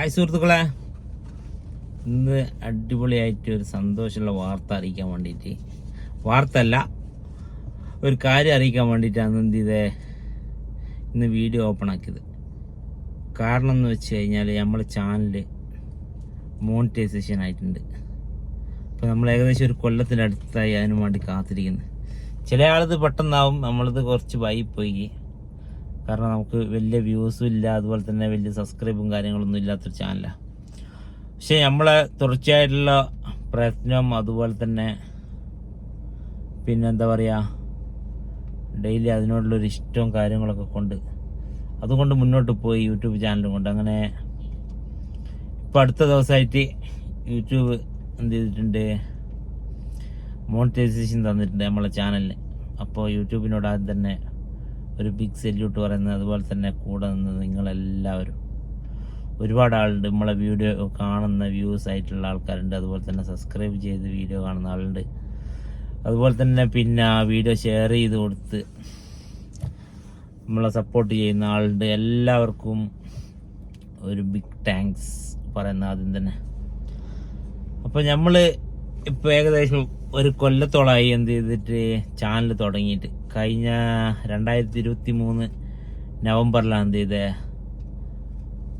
Hi സുഹൃത്തുക്കളെ. ഇന്ന് അടിപൊളിയായിട്ട് ഒരു സന്തോഷമുള്ള വാർത്ത അറിയിക്കാൻ വേണ്ടിയിട്ട്. വാർത്ത അല്ല ഒരു കാര്യം അറിയിക്കാൻ വേണ്ടിയിട്ടാണ് എന്ത് ചെയ്തേ ഇന്ന് വീഡിയോ ഓപ്പൺ ആക്കിയത്. കാരണം എന്ന് വെച്ച് കഴിഞ്ഞാൽ നമ്മളെ ചാനൽ മോണിറ്റൈസേഷൻ ആയിട്ടുണ്ട്. അപ്പോൾ നമ്മൾ ഏകദേശം ഒരു കൊല്ലത്തിനടുത്തായി അതിനു വേണ്ടി കാത്തിരിക്കുന്നത് ചില ആളത് പെട്ടെന്നാവും നമ്മളത് കുറച്ച് വൈകിപ്പോയി. കാരണം നമുക്ക് വലിയ വ്യൂസും ഇല്ല അതുപോലെ തന്നെ വലിയ സബ്സ്ക്രൈബും കാര്യങ്ങളൊന്നും ഇല്ലാത്തൊരു ചാനലാണ് പക്ഷെ നമ്മളെ തുടർച്ചയായിട്ടുള്ള പ്രയത്നം അതുപോലെ തന്നെ പിന്നെന്താ പറയുക ഡെയിലി അതിനോടുള്ളൊരു ഇഷ്ടവും കാര്യങ്ങളൊക്കെ കൊണ്ട് അതുകൊണ്ട് മുന്നോട്ട് പോയി യൂട്യൂബ് ചാനലും കൊണ്ട്. അങ്ങനെ ഇപ്പം അടുത്ത ദിവസമായിട്ട് യൂട്യൂബ് എന്ത് ചെയ്തിട്ടുണ്ട്? മോണിറ്റൈസേഷൻ തന്നിട്ടുണ്ട് നമ്മളെ ചാനലിന് അപ്പോൾ യൂട്യൂബിനോട് ആദ്യം തന്നെ ഒരു ബിഗ് സെല്യൂട്ട് പറയുന്നത് അതുപോലെ തന്നെ കൂടെ നിന്ന് നിങ്ങളെല്ലാവരും. ഒരുപാട് ആളുണ്ട്. നമ്മളെ വീഡിയോ കാണുന്ന വ്യൂസ് ആയിട്ടുള്ള ആൾക്കാരുണ്ട്. അതുപോലെ തന്നെ സബ്സ്ക്രൈബ് ചെയ്ത് വീഡിയോ കാണുന്ന ആളുണ്ട്. അതുപോലെ തന്നെ പിന്നെ ആ വീഡിയോ ഷെയർ ചെയ്ത് കൊടുത്ത് നമ്മളെ സപ്പോർട്ട് ചെയ്യുന്ന ആളുണ്ട്. എല്ലാവർക്കും ഒരു ബിഗ് താങ്ക്സ് പറയുന്ന ആദ്യം തന്നെ. അപ്പോൾ നമ്മൾ ഇപ്പോൾ ഏകദേശം ഒരു കൊല്ലത്തോളമായി എന്ത് ചെയ്തിട്ട് ചാനൽ തുടങ്ങിയിട്ട്. കഴിഞ്ഞ രണ്ടായിരത്തി ഇരുപത്തി മൂന്ന് നവംബറിലാണ് ചെയ്ത്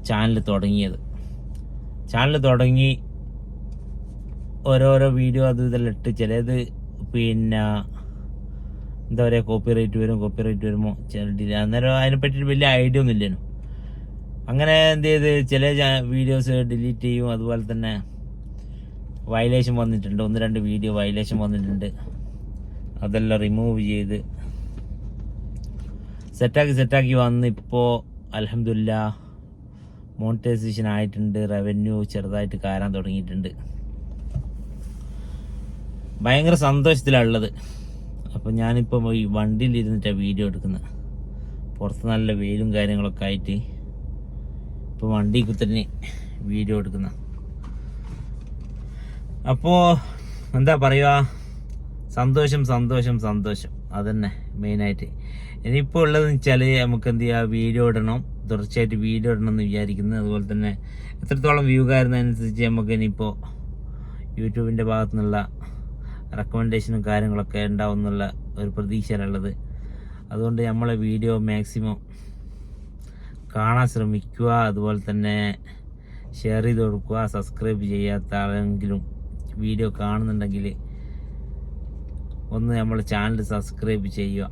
ചാനൽ തുടങ്ങിയത്. ചാനൽ തുടങ്ങി ഓരോരോ വീഡിയോ അത് ഇതെല്ലാം ഇട്ട് ചിലത് പിന്നെ എന്താ പറയുക കോപ്പി വരും കോപ്പി റേറ്റ് വരുമ്പോൾ ചില അന്നേരം അതിനെ പറ്റിയിട്ട് വലിയ ഐഡിയ ഒന്നും ഇല്ലേനു. അങ്ങനെ എന്ത് ചെയ്ത് ചില വീഡിയോസ് ഡിലീറ്റ് ചെയ്യും. അതുപോലെ തന്നെ വയലേഷൻ വന്നിട്ടുണ്ട്. ഒന്ന് രണ്ട് വീഡിയോ വയലേഷൻ വന്നിട്ടുണ്ട്. അതെല്ലാം റിമൂവ് ചെയ്ത്. സെറ്റാക്കി സെറ്റാക്കി വന്ന് ഇപ്പോൾ അലഹമില്ല മോണിറ്റൈസേഷൻ ആയിട്ടുണ്ട് റവന്യൂ ചെറുതായിട്ട് കയറാൻ തുടങ്ങിയിട്ടുണ്ട്. ഭയങ്കര സന്തോഷത്തിലാണ് ഉള്ളത്. അപ്പോൾ ഞാനിപ്പോൾ ഈ വണ്ടിയിൽ ഇരുന്നിട്ടാണ് വീഡിയോ എടുക്കുന്നത് പുറത്ത് നല്ല വെയിലും കാര്യങ്ങളൊക്കെ ആയിട്ട് ഇപ്പോൾ വണ്ടി കുത്തന്നെ വീഡിയോ എടുക്കുന്ന. അപ്പോൾ എന്താ പറയുക? സന്തോഷം സന്തോഷം സന്തോഷം. അതന്നെ മെയിനായിട്ട്. ഇനിയിപ്പോൾ ഉള്ളതെന്ന് വെച്ചാൽ നമുക്ക് എന്ത് ചെയ്യുക വീഡിയോ ഇടണം. തുടർച്ചയായിട്ട് വീഡിയോ ഇടണം എന്ന് വിചാരിക്കുന്നത് അതുപോലെ തന്നെ എത്രത്തോളം വ്യൂ കാരുന്നതനുസരിച്ച് നമുക്ക് ഇനിയിപ്പോൾ യൂട്യൂബിന്റെ ഭാഗത്തു നിന്നുള്ള റെക്കമെൻഡേഷനും കാര്യങ്ങളൊക്കെ ഉണ്ടാവും എന്നുള്ള ഒരു പ്രതീക്ഷയിലുള്ളത്. അതുകൊണ്ട് നമ്മളെ വീഡിയോ മാക്സിമം കാണാൻ ശ്രമിക്കുക. അതുപോലെ തന്നെ ഷെയർ ചെയ്ത് കൊടുക്കുക. സബ്സ്ക്രൈബ് ചെയ്യാത്ത ആളെങ്കിലും വീഡിയോ കാണുന്നുണ്ടെങ്കിൽ ഒന്ന് നമ്മൾ ചാനൽ സബ്സ്ക്രൈബ് ചെയ്യുക.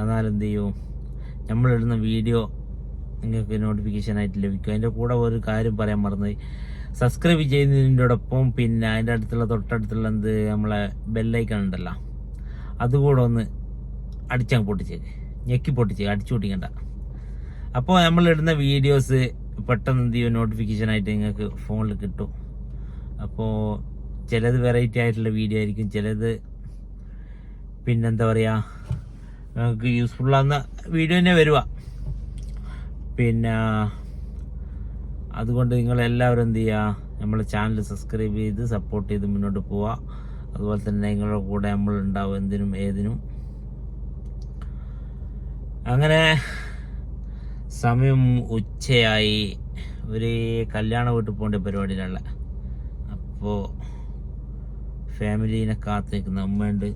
എന്നാലെന്ത് ചെയ്യും? നമ്മളിടുന്ന വീഡിയോ നിങ്ങൾക്ക് നോട്ടിഫിക്കേഷൻ ആയിട്ട് ലഭിക്കും. അതിന്റെ കൂടെ ഒരു കാര്യം പറയാൻ മറന്നു സബ്സ്ക്രൈബ് ചെയ്യുന്നതിന്റെയോടൊപ്പം പിന്നെ അതിന്റെ അടുത്തുള്ള തൊട്ടടുത്തുള്ള എന്ത് നമ്മളെ ബെല്ലൈക്കൺ ഉണ്ടല്ലോ അതുകൂടെ ഒന്ന് അടിച്ചങ്ങ് പൊട്ടിച്ചേക്ക് ഞെക്കി പൊട്ടിച്ചേക്ക് അടിച്ചു പൊട്ടിക്കണ്ട. അപ്പോൾ നമ്മളിടുന്ന വീഡിയോസ് പെട്ടെന്ന് എന്ത് ചെയ്യും? നോട്ടിഫിക്കേഷൻ ആയിട്ട് നിങ്ങൾക്ക് ഫോണിൽ കിട്ടും. അപ്പോൾ ചിലത് വെറൈറ്റി ആയിട്ടുള്ള വീഡിയോ ആയിരിക്കും. ചിലത് പിന്നെന്താ പറയുക നമുക്ക് യൂസ്ഫുൾ ആകുന്ന വീഡിയോ തന്നെ വരുക പിന്നെ അതുകൊണ്ട് നിങ്ങൾ എല്ലാവരും എന്ത് ചെയ്യുക നമ്മളെ ചാനൽ സബ്സ്ക്രൈബ് ചെയ്ത് സപ്പോർട്ട് ചെയ്ത് മുന്നോട്ട് പോവുക അതുപോലെ തന്നെ നിങ്ങളുടെ കൂടെ നമ്മൾ ഉണ്ടാവും എന്തിനും ഏതിനും. അങ്ങനെ സമയം ഉച്ചയായി. ഒരു കല്യാണ വീട്ടിൽ പോകേണ്ട പരിപാടിയിലുള്ള അപ്പോൾ ഫാമിലീനെ കാത്ത് നിൽക്കുന്ന അമ്മയുണ്ട്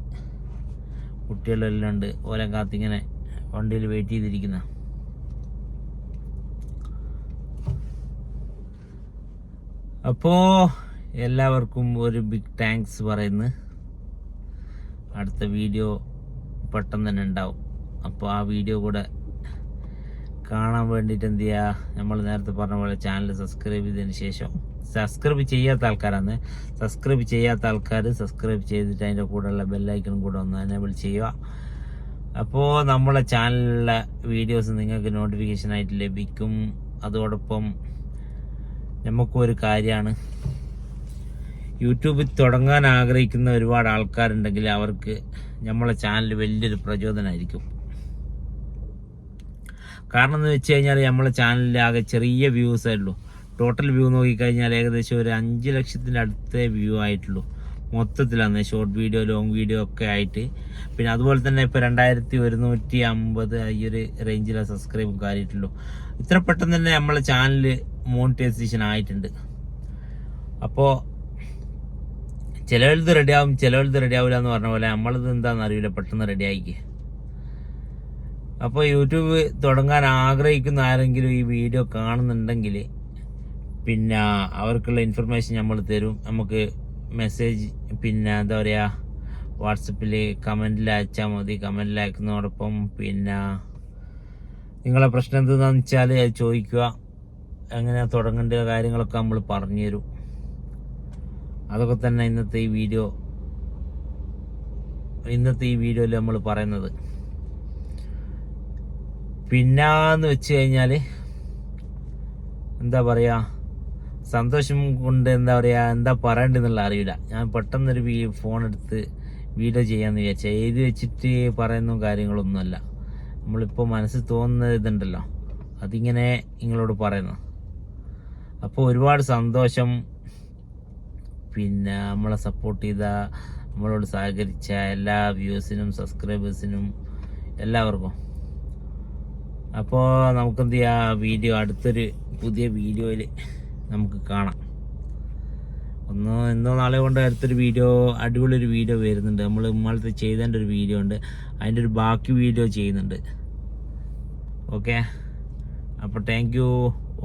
കുട്ടികളെല്ലാം ഉണ്ട് ഓരോ കാത്തിങ്ങനെ വണ്ടിയിൽ വെയിറ്റ് ചെയ്തിരിക്കുന്ന. അപ്പോ എല്ലാവർക്കും ഒരു ബിഗ് താങ്ക്സ് പറയുന്നു. അടുത്ത വീഡിയോ പെട്ടെന്ന് തന്നെ ഉണ്ടാവും. അപ്പോൾ ആ വീഡിയോ കൂടെ കാണാൻ വേണ്ടിയിട്ട് എന്ത് ചെയ്യുക നമ്മൾ നേരത്തെ പറഞ്ഞ പോലെ ചാനൽ സബ്സ്ക്രൈബ് ചെയ്തതിന് ശേഷം സബ്സ്ക്രൈബ് ചെയ്യാത്ത ആൾക്കാരാണ്. സബ്സ്ക്രൈബ് ചെയ്യാത്ത ആൾക്കാർ സബ്സ്ക്രൈബ് ചെയ്തിട്ട് അതിന്റെ കൂടെയുള്ള ബെല്ലൈക്കണും കൂടെ ഒന്ന് എനേബിൾ ചെയ്യുക. അപ്പോൾ നമ്മളെ ചാനലിലെ വീഡിയോസ് നിങ്ങൾക്ക് നോട്ടിഫിക്കേഷൻ ആയിട്ട് ലഭിക്കും. അതോടൊപ്പം നമുക്കൊരു കാര്യമാണ്. യൂട്യൂബിൽ തുടങ്ങാൻ ആഗ്രഹിക്കുന്ന ഒരുപാട് ആൾക്കാരുണ്ടെങ്കിൽ അവർക്ക് നമ്മളെ ചാനൽ വലിയൊരു പ്രചോദനമായിരിക്കും. കാരണം എന്ന് വെച്ച് കഴിഞ്ഞാൽ നമ്മളെ ചാനലിൽ ആകെ ചെറിയ വ്യൂസ് ഉള്ളൂ ടോട്ടൽ വ്യൂ നോക്കിക്കഴിഞ്ഞാൽ ഏകദേശം ഒരു അഞ്ച് ലക്ഷത്തിന്റെ അടുത്തേ വ്യൂ ആയിട്ടുള്ളൂ. മൊത്തത്തിലാണ് ഷോർട്ട് വീഡിയോ ലോങ് വീഡിയോ ഒക്കെ ആയിട്ട്. പിന്നെ അതുപോലെ തന്നെ ഇപ്പോൾ രണ്ടായിരത്തി ഒരുന്നൂറ്റി അമ്പത് ഈ ഒരു റേഞ്ചിലെ സബ്സ്ക്രൈബ് കാര്യമായിട്ടുള്ളൂ. ഇത്ര പെട്ടെന്ന് തന്നെ നമ്മളെ ചാനൽ മോണിറ്റൈസേഷൻ ആയിട്ടുണ്ട്. അപ്പോൾ ചിലവരുത് റെഡിയാവും ചിലവരുത് റെഡിയാവില്ല എന്ന് പറഞ്ഞ പോലെ നമ്മളിത് എന്താണെന്ന് അറിയില്ല പെട്ടെന്ന് റെഡിയായിക്ക് അപ്പോൾ യൂട്യൂബ് തുടങ്ങാൻ ആഗ്രഹിക്കുന്ന ആരെങ്കിലും ഈ വീഡിയോ കാണുന്നുണ്ടെങ്കിൽ പിന്നെ അവർക്കുള്ള ഇൻഫർമേഷൻ നമ്മൾ തരും. നമുക്ക് മെസ്സേജ് പിന്നെ എന്താ പറയുക വാട്സപ്പിൽ കമന്റിൽ അയച്ചാൽ മതി. കമന്റിൽ അയക്കുന്നതോടൊപ്പം പിന്നെ നിങ്ങളെ പ്രശ്നം എന്താണെന്ന് വെച്ചാൽ ചോദിക്കുക. എങ്ങനെ തുടങ്ങേണ്ട കാര്യങ്ങളൊക്കെ നമ്മൾ പറഞ്ഞു തരും. അതൊക്കെ തന്നെ ഇന്നത്തെ ഈ വീഡിയോ ഇന്നത്തെ ഈ വീഡിയോയിൽ നമ്മൾ പറയുന്നത്. പിന്നാന്ന് വെച്ച് കഴിഞ്ഞാൽ എന്താ പറയുക സന്തോഷം കൊണ്ട് എന്താ പറയുക എന്താ പറയണ്ടെന്നുള്ള അറിയില്ല. ഞാൻ പെട്ടെന്നൊരു ഫോൺ എടുത്ത് വീഡിയോ ചെയ്യാമെന്ന് വിചാരിച്ച എഴുതി വെച്ചിട്ട് പറയുന്ന കാര്യങ്ങളൊന്നുമല്ല. നമ്മളിപ്പോൾ മനസ്സിൽ തോന്നുന്ന ഇതുണ്ടല്ലോ അതിങ്ങനെ നിങ്ങളോട് പറയുന്നു. അപ്പോൾ ഒരുപാട് സന്തോഷം. പിന്നെ നമ്മളെ സപ്പോർട്ട് ചെയ്ത നമ്മളോട് സഹകരിച്ച എല്ലാ വ്യൂസിനും സബ്സ്ക്രൈബേഴ്സിനും എല്ലാവർക്കും. അപ്പോൾ നമുക്ക് എന്ത് ചെയ്യാം വീഡിയോ അടുത്തൊരു പുതിയ വീഡിയോയിൽ നമുക്ക് കാണാം. ഒന്ന് ഇന്നോ നാളെ കൊണ്ട് അടുത്തൊരു വീഡിയോ അടിപൊളി ഒരു വീഡിയോ വരുന്നുണ്ട്. നമ്മൾ ഇമ്മളത്തെ ചെയ്തതിന്റെ ഒരു വീഡിയോ ഉണ്ട്. അതിന്റെ ഒരു ബാക്കി വീഡിയോ ചെയ്യുന്നുണ്ട്. ഓക്കെ? അപ്പോൾ താങ്ക് യു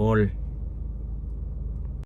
ഓൾ